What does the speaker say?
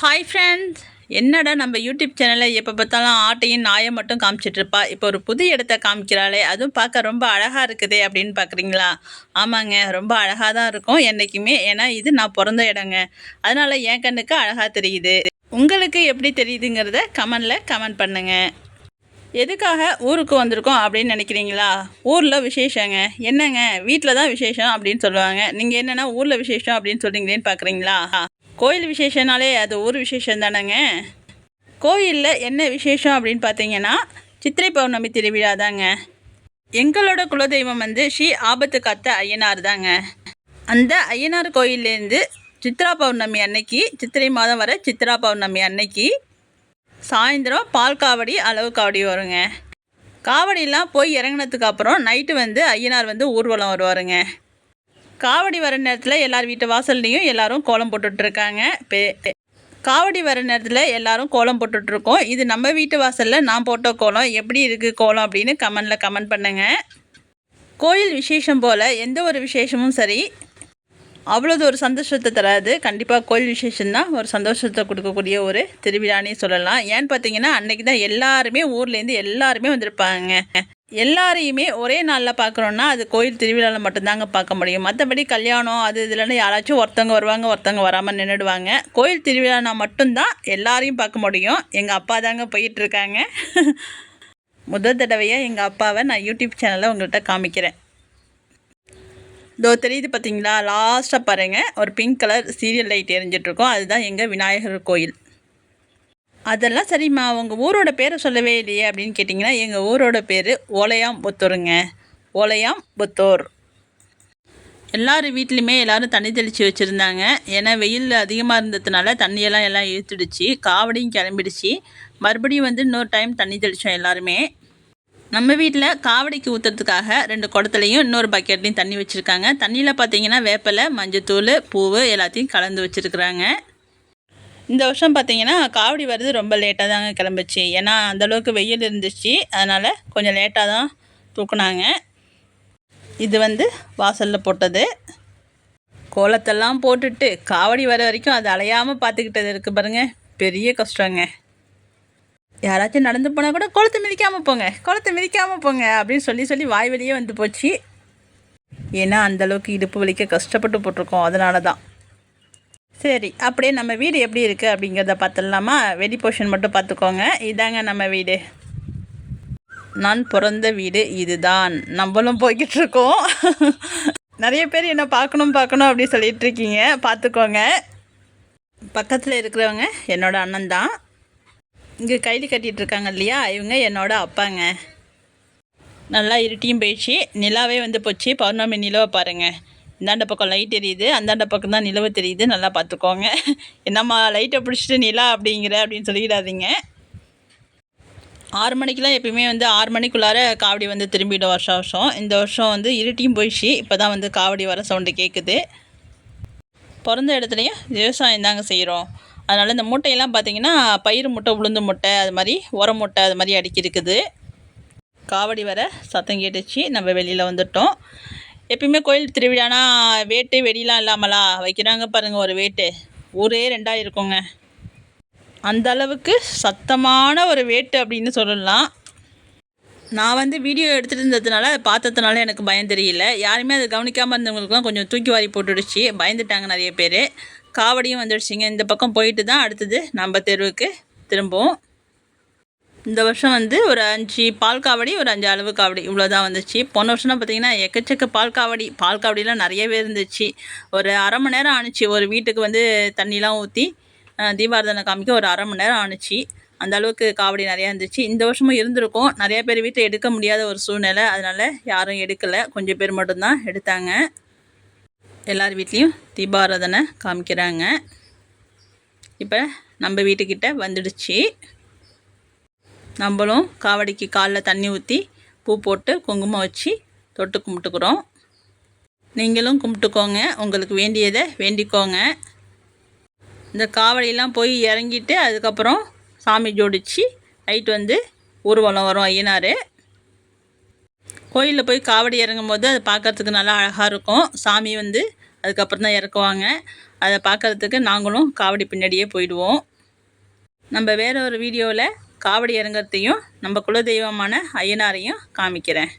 Hi friends என்னடா நம்ம YouTube சேனலில் எப்போ பார்த்தாலும் ஆட்டையும் நாயை மட்டும் காமிச்சிட்ருப்பா இப்போ ஒரு புது இடத்த காமிக்கிறாளே. அதுவும் பார்க்க ரொம்ப அழகாக இருக்குதே அப்படின்னு பார்க்குறீங்களா? ஆமாங்க ரொம்ப அழகாக தான் இருக்கும் என்றைக்குமே ஏன்னா இது நான் பிறந்த இடங்க. அதனால் என் கண்ணுக்கு அழகாக தெரியுது. உங்களுக்கு எப்படி தெரியுதுங்கிறத கமெண்டில் கமெண்ட் பண்ணுங்கள் எதுக்காக ஊருக்கு வந்திருக்கோம் அப்படின்னு நினைக்கிறீங்களா? ஊரில் விசேஷங்க. என்னங்க? வீட்டில் தான் விசேஷம் அப்படின்னு சொல்லுவாங்க. நீங்கள் என்னென்னா ஊரில் விசேஷம் அப்படின்னு சொல்கிறீங்களேன்னு பார்க்குறீங்களா? கோயில் விசேஷனாலே அது ஊர் விசேஷம் தானேங்க? கோயிலில் என்ன விசேஷம் அப்படின்னு பார்த்தீங்கன்னா சித்திரை பௌர்ணமி திருவிழா தாங்க. எங்களோட குலதெய்வம் வந்து ஸ்ரீ ஆபத்து காத்த ஐயனார் தாங்க. அந்த ஐயனார் கோயிலேருந்து சித்ரா பௌர்ணமி அன்னைக்கு சித்திரை மாதம் வர சித்ரா பௌர்ணமி அன்னைக்கு சாயந்தரம் பால் காவடி அளவு காவடி வருங்க. காவடியெலாம் போய் இறங்கினதுக்கு அப்புறம் நைட்டு வந்து ஐயனார் வந்து ஊர்வலம் வருவாருங்க. காவடி வர நேரத்தில் எல்லார் வீட்டு வாசல்லையும் எல்லாரும் கோலம் போட்டுட்ருக்காங்க. பே காவடி வர நேரத்தில் எல்லாரும் கோலம் போட்டுட்ருக்கோம். இது நம்ம வீட்டு வாசலில் நான் போட்ட கோலம். எப்படி இருக்குது கோலம் அப்படின்னு கமெண்டில் கமெண்ட் பண்ணுங்கள் கோயில் விசேஷம் போல் எந்த ஒரு விசேஷமும் சரி அவ்வளோது ஒரு சந்தோஷத்தை தராது. கண்டிப்பாக கோயில் விசேஷந்தான் ஒரு சந்தோஷத்தை கொடுக்கக்கூடிய ஒரு திருவிழானே சொல்லலாம். ஏன்னு பார்த்தீங்கன்னா அன்றைக்கி தான் எல்லாருமே ஊர்லேருந்து எல்லாருமே வந்திருப்பாங்க. எல்லாரையுமே ஒரே நாளில் பார்க்குறோன்னா அது கோயில் திருவிழாவில் மட்டும்தாங்க பார்க்க முடியும். மற்றபடி கல்யாணம் அது இதுலன்னு யாராச்சும் ஒருத்தவங்க வருவாங்க ஒருத்தவங்க வராமல் நின்றுடுவாங்க கோயில் திருவிழானா மட்டும்தான் எல்லாரையும் பார்க்க முடியும். எங்கள் அப்பா தாங்க போயிட்டுருக்காங்க முதல் தடவையாக எங்கள் அப்பாவை நான் யூடியூப் சேனலில் உங்கள்கிட்ட காமிக்கிறேன். இதோ தெரியுது பார்த்தீங்களா லாஸ்ட்டாக பாருங்கள் ஒரு பிங்க் கலர் சீரியல் லைட் எரிஞ்சிட்ருக்கோம் அதுதான் எங்கள் விநாயகர் கோயில். அதெல்லாம் சரிம்மா உங்கள் ஊரோட பேரை சொல்லவே இல்லையே அப்படின்னு கேட்டிங்கன்னா எங்கள் ஊரோட பேர் ஓலையாம் புத்தூருங்க ஓலையாம் புத்தூர் எல்லார் வீட்லேயுமே எல்லோரும் தண்ணி தெளித்து வச்சுருந்தாங்க. ஏன்னா வெயில் அதிகமாக இருந்ததுனால தண்ணியெல்லாம் எல்லாம் இழுத்துடுச்சு. காவடியும் கிளம்பிடுச்சு. மறுபடியும் வந்து இன்னொரு டைம் தண்ணி தெளித்தோம் எல்லாருமே. நம்ம வீட்டில் காவடிக்கு ஊற்றுறதுக்காக ரெண்டு குடத்துலையும் இன்னொரு பக்கெட்லேயும் தண்ணி வச்சுருக்காங்க. தண்ணியில் பார்த்தீங்கன்னா வேப்பலை மஞ்சத்தூள் பூவு எல்லாத்தையும் கலந்து வச்சுருக்குறாங்க. இந்த வருஷம் பார்த்தீங்கன்னா காவடி வர்றது ரொம்ப லேட்டாக தாங்க கிளம்பிச்சு. ஏன்னா அந்தளவுக்கு வெயில் இருந்துச்சு. அதனால் கொஞ்சம் லேட்டாக தான் தூக்குனாங்க. இது வந்து வாசலில் போட்டது. கோலத்தெல்லாம் போட்டுட்டு காவடி வர வரைக்கும் அது அலையாமல் பார்த்துக்கிட்டது இருக்குது பாருங்கள் பெரிய கஷ்டங்க. யாராச்சும் நடந்து போனால் கூட குளத்தை மிதிக்காமல் போங்க குளத்தை மிதிக்காமல் போங்க அப்படின்னு சொல்லி சொல்லி வாய் வெளியே வந்து போச்சு. ஏன்னா அந்தளவுக்கு இடுப்பு வலிக்க கஷ்டப்பட்டு போட்டிருக்கோம். அதனால தான் சரி அப்படியே நம்ம வீடு எப்படி இருக்குது அப்படிங்கிறத பார்த்துடலாமா? வெடி போர்ஷன் மட்டும் பார்த்துக்கோங்க. இதாங்க நம்ம வீடு. நான் பிறந்த வீடு இதுதான். நம்மளும் போய்கிட்டு இருக்கோம். நிறைய பேர் என்ன பார்க்கணும் பார்க்கணும் அப்படின்னு சொல்லிட்டு இருக்கீங்க. பார்த்துக்கோங்க. பக்கத்தில் இருக்கிறவங்க என்னோடய அண்ணன் தான். இங்கே கைலி கட்டிகிட்டு இருக்காங்க இல்லையா இவங்க என்னோட அப்பாங்க. நல்லா இருட்டியும் போயிடுச்சு. நிலாவே வந்து போச்சு. பௌர்ணமி நிலவை பாருங்கள் இந்தாண்ட பக்கம் லைட் எரியுது. அந்தாண்ட பக்கம் தான் நிலவு தெரியுது. நல்லா பார்த்துக்கோங்க என்னம்மா லைட்டை பிடிச்சிட்டு நிலா அப்படிங்கிற அப்படின்னு சொல்லிடாதீங்க. ஆறு மணிக்கெலாம் எப்பயுமே வந்து ஆறு மணிக்குள்ளார காவடி வந்து திரும்பிடும் வருஷம் வருஷம். இந்த வருஷம் வந்து இருட்டியும் போயிடுச்சு. இப்போ தான் வந்து காவடி வர சவுண்டு கேட்குது பிறந்த இடத்துலையும் விவசாயம் தாங்க செய்கிறோம் அதனால் இந்த மூட்டையெல்லாம் பார்த்திங்கன்னா பயிர் முட்டை உளுந்து முட்டை அது மாதிரி உரம் முட்டை அது மாதிரி அடுக்கி இருக்குது. காவடி வர சத்தம் கேட்டுச்சு. நம்ம வெளியில் வந்துட்டோம். எப்பயுமே கோயில் திருவிழானா வேட்டு வெடிலாம் இல்லாமலா? வைக்கிறாங்க பாருங்கள் ஒரு வேட்டு. ஊரே ரெண்டாக இருக்குங்க. அந்த அளவுக்கு சத்தமான ஒரு வேட்டு அப்படின்னு சொல்லலாம். நான் வந்து வீடியோ எடுத்துகிட்டு இருந்ததுனால அதை பார்த்ததுனால எனக்கு பயம் தெரியல. யாருமே அதை கவனிக்காமல் இருந்தவங்களுக்குலாம் கொஞ்சம் தூக்கி வாரி போட்டுடுச்சு. பயந்துட்டாங்க நிறைய பேர். காவடியும் வந்துடுச்சிங்க. இந்த பக்கம் போயிட்டு தான் அடுத்தது நம்ம தெருவுக்கு திரும்பவும். இந்த வருஷம் வந்து ஒரு அஞ்சு பால் காவடி ஒரு அஞ்சு அளவு காவடி இவ்வளோ தான் வந்துச்சு. போன வருஷம்லாம் பார்த்திங்கன்னா எக்கச்சக்க பால் காவடி. பால் காவடிலாம் நிறையவே இருந்துச்சு. ஒரு அரை மணி நேரம் ஆணுச்சு. ஒரு வீட்டுக்கு வந்து தண்ணிலாம் ஊற்றி தீபாரதனை காமிக்க ஒரு அரை மணி நேரம் ஆணுச்சு. அந்த அளவுக்கு காவடி நிறையா இருந்துச்சு. இந்த வருஷமும் இருந்திருக்கும். நிறையா பேர் வீட்டில் எடுக்க முடியாத ஒரு சூழ்நிலை. அதனால் யாரும் எடுக்கலை. கொஞ்சம் பேர் மட்டும்தான் எடுத்தாங்க. எல்லார் வீட்லேயும் தீபாராதனை காமிக்கிறாங்க. இப்போ நம்ம வீட்டுக்கிட்ட வந்துடுச்சு. நம்மளும் காவடிக்கு காலில் தண்ணி ஊற்றி பூ போட்டு குங்குமம் வச்சு தொட்டு கும்பிட்டுக்குறோம். நீங்களும் கும்பிட்டுக்கோங்க. உங்களுக்கு வேண்டியதை வேண்டிக்கோங்க. இந்த காவடியெல்லாம் போய் இறங்கிட்டு அதுக்கப்புறம் சாமி ஜோடித்து நைட் வந்து ஊர்வலம் வரும் ஐயனார். கோயிலில் போய் காவடி இறங்கும் போது அதை பார்க்குறதுக்கு நல்லா அழகாக இருக்கும். சாமி வந்து அதுக்கப்புறம் தான் இறக்குவாங்க. அதை பார்க்குறதுக்கு நாங்களும் காவடி பின்னாடியே போயிடுவோம். நம்ம வேற ஒரு வீடியோவில் காவடி இறங்குறதையும் நம்ம குலதெய்வமான ஐயனாரையும் காமிக்கிறேன்.